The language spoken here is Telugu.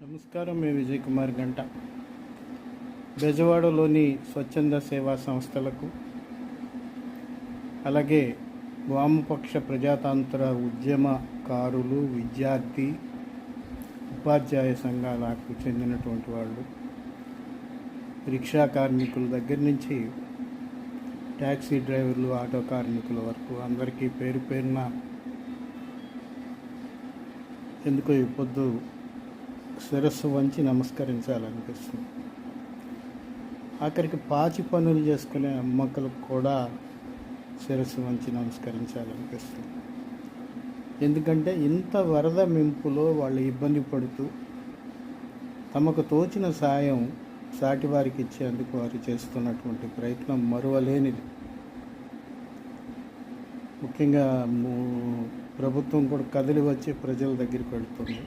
నమస్కారం మేము విజయ్ కుమార్ గంట. బెజవాడలోని స్వచ్ఛంద సేవా సంస్థలకు అలాగే వామపక్ష ప్రజాతంత్ర ఉద్యమకారులు విద్యార్థి ఉపాధ్యాయ సంఘాలకు చెందినటువంటి వాళ్ళు రిక్షా కార్మికుల దగ్గర నుంచి ట్యాక్సీ డ్రైవర్లు ఆటో కార్మికుల వరకు అందరికీ పేరు పేరున ఎందుకో ఈ పొద్దు శిరస్సు వంచి నమస్కరించాలనిపిస్తుంది. ఆఖరికి పాచి పనులు చేసుకునే అమ్మకలకు కూడా శిరస్సు వంచి నమస్కరించాలనిపిస్తుంది. ఎందుకంటే ఇంత వరద మెంపులో వాళ్ళు ఇబ్బంది పడుతూ తమకు తోచిన సాయం సాటివారికి ఇచ్చేందుకు వారు చేస్తున్నటువంటి ప్రయత్నం మరువలేనిది. ముఖ్యంగా ప్రభుత్వం కూడా కదిలి వచ్చి ప్రజల దగ్గరికి వెళుతుంది.